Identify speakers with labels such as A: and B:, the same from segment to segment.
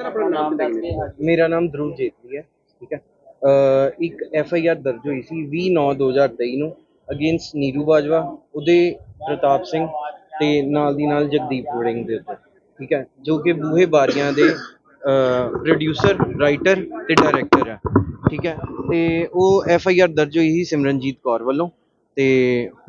A: Sir ਆਪਣਾ ਨਾਮ ਦੱਸ ਕੇ
B: ਮੇਰਾ ਨਾਮ ਧਰੁਵ ਜੇਤਲੀ ਹੈ ਠੀਕ ਹੈ। ਅਹ ਇੱਕ ਐਫ ਆਈ ਆਰ ਦਰਜ ਹੋਈ ਸੀ 20/9/2023 ਨੂੰ ਅਗੇਂਸਟ ਨੀਰੂ ਬਾਜਵਾ ਉਹਦੇ ਪ੍ਰਤਾਪ ਸਿੰਘ ਤੇ ਨਾਲ ਦੀ ਨਾਲ ਜਗਦੀਪ ਵੜਿੰਗ ਦੇ ਉੱਤੇ ਠੀਕ ਹੈ। ਜੋ ਕਿ ਬੂਹੇ ਬਾਰੀਆਂ ਦੇ ਪ੍ਰੋਡਿਊਸਰ ਰਾਈਟਰ ਤੇ ਡਾਇਰੈਕਟਰ ਹੈ ਠੀਕ ਹੈ। ਤੇ ਉਹ ਐਫ ਆਈ ਆਰ ਦਰਜ ਹੋਈ ਸੀ ਸਿਮਰਨਜੀਤ ਕੌਰ ਵੱਲੋਂ ਤੇ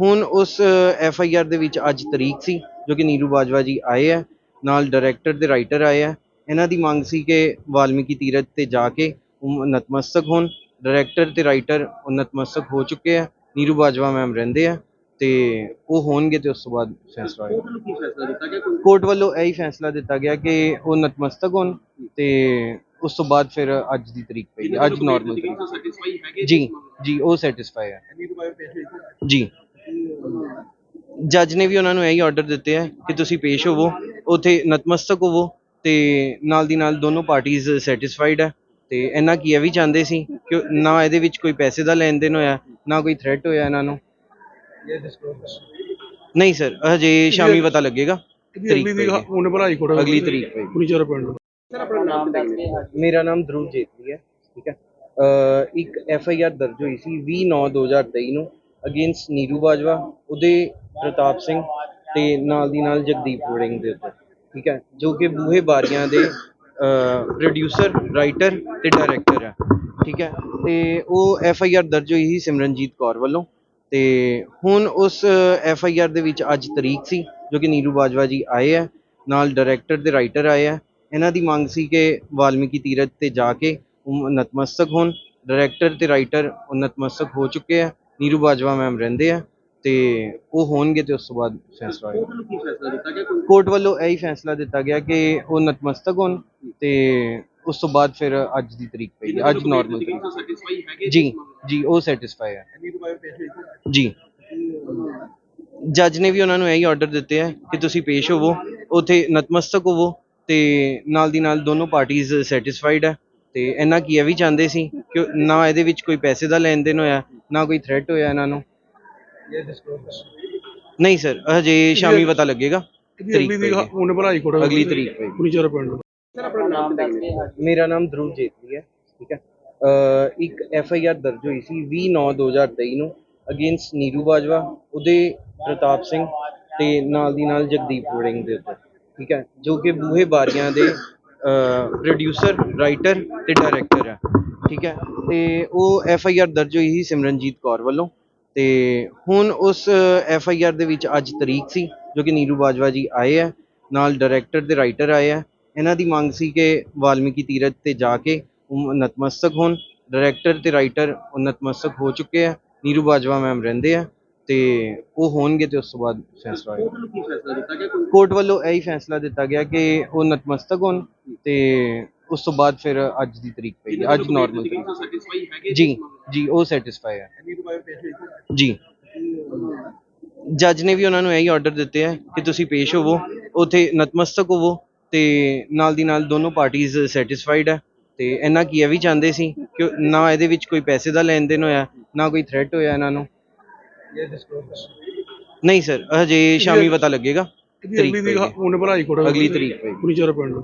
B: ਹੁਣ ਉਸ ਐਫ ਆਈ ਆਰ ਦੇ ਵਿੱਚ ਅੱਜ ਤਰੀਕ ਸੀ ਜੋ ਕਿ ਨੀਰੂ ਬਾਜਵਾ ਜੀ ਆਏ ਹੈ ਨਾਲ ਡਾਇਰੈਕਟਰ ਤੇ ਰਾਈਟਰ ਆਏ ਹੈ। ਇਹਨਾਂ ਦੀ ਮੰਗ ਸੀ ਕਿ ਵਾਲਮੀਕੀ ਤੀਰਥ ਤੇ ਜਾ ਕੇ ਉਹ ਨਤਮਸਤਕ ਹੋਣ। ਡਾਇਰੈਕਟਰ ਤੇ ਰਾਈਟਰ ਉਹ ਨਤਮਸਤਕ ਹੋ ਚੁੱਕੇ ਆ। ਨੀਰੂ ਬਾਜਵਾ ਮੈਮ ਰਹਿੰਦੇ ਆ ਤੇ ਉਹ ਹੋਣਗੇ ਤੇ ਉਸ ਤੋਂ ਬਾਅਦ ਫੈਸਲਾ ਹੋਏਗਾ।
A: ਕੋਰਟ
B: ਵੱਲੋਂ ਇਹੀ ਫੈਸਲਾ ਦਿੱਤਾ ਗਿਆ ਕਿ ਉਹ ਨਤਮਸਤਕ ਹੋਣ ਤੇ ਉਸ ਤੋਂ ਬਾਅਦ ਫਿਰ ਅੱਜ ਦੀ ਤਰੀਕ ਪਈ ਹੈ। ਅੱਜ ਨਾਰਮਲ ਤਰੀਕ। ਜੀ ਜੀ ਉਹ ਸੈਟੀਸਫਾਈ ਹੈ ਜੀ। ਜੱਜ ਨੇ ਵੀ ਉਹਨਾਂ ਨੂੰ ਇਹੀ ਆਰਡਰ ਦਿੱਤੇ ਹੈ ਕਿ ਤੁਸੀਂ ਪੇਸ਼ ਹੋਵੋ ਉਥੇ ਨਤਮਸਤਕ ਹੋਵੋ। ਤੇ ਨਾਲ ਦੀ ਨਾਲ ਦੋਨੋਂ ਪਾਰਟੀਆਂ ਸੈਟੀਸਫਾਈਡ ਹੈ ਤੇ ਇਹਨਾਂ ਕੀ ਇਹ ਵੀ ਚਾਹੁੰਦੇ ਸੀ ਕਿ ਨਾ ਇਹਦੇ ਵਿੱਚ ਕੋਈ ਪੈਸੇ ਦਾ ਲੈਣ ਦੇਣ ਹੋਇਆ ਨਾ ਕੋਈ ਥ੍ਰੈਟ ਹੋਇਆ ਇਹਨਾਂ ਨੂੰ? ਨਹੀਂ ਸਰ ਹਜੇ ਸ਼ਾਮੀ ਪਤਾ ਲੱਗੇਗਾ। ਤਰੀਕ
C: ਭਲਾਈ
B: ਅਗਲੀ ਤਰੀਕ
C: ਪੁਨੀਚਰ ਪਿੰਡ।
B: ਮੇਰਾ ਨਾਮ ਧਰੁਵ ਜੇਤਲੀ ਹੈ ਠੀਕ ਹੈ। ਅਹ ਇੱਕ ਐਫ ਆਈ ਆਰ ਦਰਜ ਹੋਈ ਸੀ 20/9/2023 ਨੂੰ ਅਗੇਂਸਟ ਨੀਰੂ ਬਾਜਵਾ ਉਹਦੇ ਪ੍ਰਤਾਪ ਸਿੰਘ ਤੇ ਨਾਲ ਦੀ ਨਾਲ ਜਗਦੀਪ ਵੜਿੰਗ ਦੇ ਉੱਤੇ। ਠੀਕ ਹੈ, ਜੋ ਕਿ ਬੂਹੇ ਬਾਰੀਆਂ ਦੇ ਪ੍ਰੋਡਿਊਸਰ ਰਾਈਟਰ ਤੇ ਡਾਇਰੈਕਟਰ ਹੈ। ਠੀਕ ਹੈ, ਤੇ ਉਹ ਐਫ ਆਈ ਆਰ ਦਰਜ ਹੋਈ ਸੀ ਸਿਮਰਨਜੀਤ ਕੌਰ ਵੱਲੋਂ। ਤੇ ਹੁਣ ਉਸ ਐਫ ਆਈ ਆਰ ਦੇ ਵਿੱਚ ਅੱਜ ਤਰੀਕ ਸੀ, ਜੋ ਕਿ ਨੀਰੂ ਬਾਜਵਾ ਜੀ ਆਏ ਹੈ। ਨਾਲ ਡਾਇਰੈਕਟਰ ਤੇ ਰਾਈਟਰ ਆਏ ਹੈ। ਇਹਨਾਂ ਦੀ ਮੰਗ ਸੀ ਕਿ ਵਾਲਮੀਕੀ ਤੀਰਥ ਤੇ ਜਾ ਕੇ ਉਹ ਨਤਮਸਤਕ ਹੋਣ। ਡਾਇਰੈਕਟਰ ਤੇ ਰਾਈਟਰ ਉਹ ਨਤਮਸਤਕ ਹੋ ਚੁੱਕੇ ਆ ਨੀਰੂ ਬਾਜਵਾ ਮੈਮ ਰਹਿੰਦੇ ਆ ਤੇ ਉਹ ਹੋਣਗੇ ਤੇ ਉਸ ਤੋਂ ਬਾਅਦ ਫੈਸਲਾ ਹੋਏਗਾ।
A: ਕੋਰਟ ਨੂੰ ਕੀ ਫੈਸਲਾ ਦਿੱਤਾ ਗਿਆ? ਕੋਈ
B: ਕੋਰਟ ਵੱਲੋਂ ਇਹੀ ਫੈਸਲਾ ਦਿੱਤਾ ਗਿਆ ਕਿ ਉਹ ਨਤਮਸਤਕ ਹੋਣ ਤੇ ਉਸ ਤੋਂ ਬਾਅਦ ਫਿਰ ਅੱਜ ਦੀ ਤਰੀਕ ਪਈ ਹੈ। ਅੱਜ ਨਾਰਮਲ ਤਰੀਕ।
A: ਸੈਟੀਸਫਾਈ ਹੈਗੇ?
B: ਜੀ ਜੀ ਉਹ ਸੈਟੀਸਫਾਈ ਹੈ। ਜੀ। ਜੱਜ ਨੇ ਵੀ ਉਹਨਾਂ ਨੂੰ ਇਹੀ ਆਰਡਰ ਦਿੱਤੇ ਹੈ ਕਿ ਤੁਸੀਂ ਪੇਸ਼ ਹੋਵੋ ਉਥੇ ਨਤਮਸਤਕ ਹੋਵੋ ਤੇ ਨਾਲ ਦੀ ਨਾਲ ਦੋਨੋਂ ਪਾਰਟੀਆਂ ਸੈਟੀਸਫਾਈਡ ਹੈ। ਤੇ ਇਹਨਾਂ ਕੀ ਇਹ ਵੀ ਚਾਹੁੰਦੇ ਸੀ ਕਿ ਨਾ ਇਹਦੇ ਵਿੱਚ ਕੋਈ ਪੈਸੇ ਦਾ ਲੈਣ ਦੇਣ ਹੋਇਆ ਨਾ ਕੋਈ ਥ੍ਰੈਟ ਹੋਇਆ ਇਹਨਾਂ ਨੂੰ। ਨਹੀਂ ਸਰ ਹਜੇ ਸ਼ਾਮੀ ਪਤਾ ਲੱਗੇਗਾ ਤਰੀਕ ਪਈ ਹੈ। ਅਗਲੀ ਤਰੀਕ ਪਈ
C: ਪੁਨੀਚਰ ਪਿੰਡ।
B: ਮੇਰਾ ਨਾਮ ਧਰੁਵ ਜੇਤਲੀ ਹੈ ਠੀਕ ਹੈ। ਅਹ ਇੱਕ ਐਫ ਆਈ ਆਰ ਦਰਜ ਹੋਈ ਸੀ 20/9/2023 ਨੂੰ ਅਗੇਂਸਟ ਨੀਰੂ ਬਾਜਵਾ ਉਹਦੇ ਪ੍ਰਤਾਪ ਸਿੰਘ ਤੇ ਨਾਲ ਦੀ ਨਾਲ ਜਗਦੀਪ ਵੜਿੰਗ ਦੇ ਉੱਤੇ ਠੀਕ ਹੈ। ਜੋ ਕਿ ਬੂਹੇ ਬਾਰੀਆਂ ਦੇ ਪ੍ਰੋਡਿਊਸਰ ਰਾਈਟਰ ਤੇ ਡਾਇਰੈਕਟਰ ਹੈ ਠੀਕ ਹੈ। ਤੇ ਉਹ ਐਫ ਆਈ ਆਰ ਦਰਜ ਹੋਈ ਸੀ ਸਿਮਰਨਜੀਤ ਕੌਰ ਵੱਲੋਂ। ਤੇ ਹੁਣ ਉਸ ਐਫ ਆਈ ਆਰ ਦੇ ਵਿੱਚ ਅੱਜ ਤਰੀਕ ਸੀ ਜੋ ਕਿ ਨੀਰੂ ਬਾਜਵਾ ਜੀ ਆਏ ਹੈ ਨਾਲ ਡਾਇਰੈਕਟਰ ਤੇ ਰਾਈਟਰ ਆਏ ਹੈ ਇਹਨਾਂ ਦੀ ਮੰਗ ਸੀ ਕਿ ਵਾਲਮੀਕੀ ਤੀਰਥ ਤੇ ਜਾ ਕੇ ਉਹ ਨਤਮਸਤਕ ਹੋਣ। ਡਾਇਰੈਕਟਰ ਤੇ ਰਾਈਟਰ ਉਹ ਨਤਮਸਤਕ ਹੋ ਚੁੱਕੇ ਆ। ਨੀਰੂ ਬਾਜਵਾ ਮੈਮ ਰਹਿੰਦੇ ਆ ਤੇ ਉਹ ਹੋਣਗੇ ਤੇ ਉਸ ਤੋਂ ਬਾਅਦ ਫੈਸਲਾ ਹੋਏਗਾ।
A: ਕੋਰਟ
B: ਵੱਲੋਂ ਇਹੀ ਫੈਸਲਾ ਦਿੱਤਾ ਗਿਆ ਕਿ ਉਹ ਨਤਮਸਤਕ ਹੋਣ ਤੇ ਉਸ ਤੋਂ ਬਾਅਦ ਫਿਰ ਅੱਜ ਦੀ ਤਰੀਕ ਪਈ। ਅੱਜ ਨਾਰਮਲ ਜੀ ਜੀ ਉਹ ਸੈਟੀਸਫਾਈ ਹੈ
A: ਨੀਰੂ ਬਾਈ ਪੇਸ਼
B: ਜੀ। ਜੱਜ ਨੇ ਵੀ ਉਹਨਾਂ ਨੂੰ ਇਹੀ ਆਰਡਰ ਦਿੱਤੇ ਹੈ ਕਿ ਤੁਸੀਂ ਪੇਸ਼ ਹੋਵੋ ਉਥੇ ਨਤਮਸਤਕ ਹੋਵੋ ਤੇ ਨਾਲ ਦੀ ਨਾਲ ਦੋਨੋਂ ਪਾਰਟੀਆਂ ਸੈਟੀਸਫਾਈਡ ਹੈ ਤੇ ਇਹਨਾਂ ਕੀ ਇਹ ਵੀ ਚਾਹੁੰਦੇ ਸੀ ਕਿ ਨਾ ਇਹਦੇ ਵਿੱਚ ਕੋਈ ਪੈਸੇ ਦਾ ਲੈਣ ਦੇਣ ਹੋਇਆ ਨਾ ਕੋਈ ਥ੍ਰੈਟ ਹੋਇਆ ਇਹਨਾਂ ਨੂੰ? ਨਹੀਂ ਸਰ ਹਜੇ ਸ਼ਾਮੀ ਪਤਾ ਲੱਗੇਗਾ। ਤਰੀਕ ਅਗਲੀ ਤਰੀਕ ਪਈ
C: ਪੁਨੀਚਰ ਪਿੰਡ।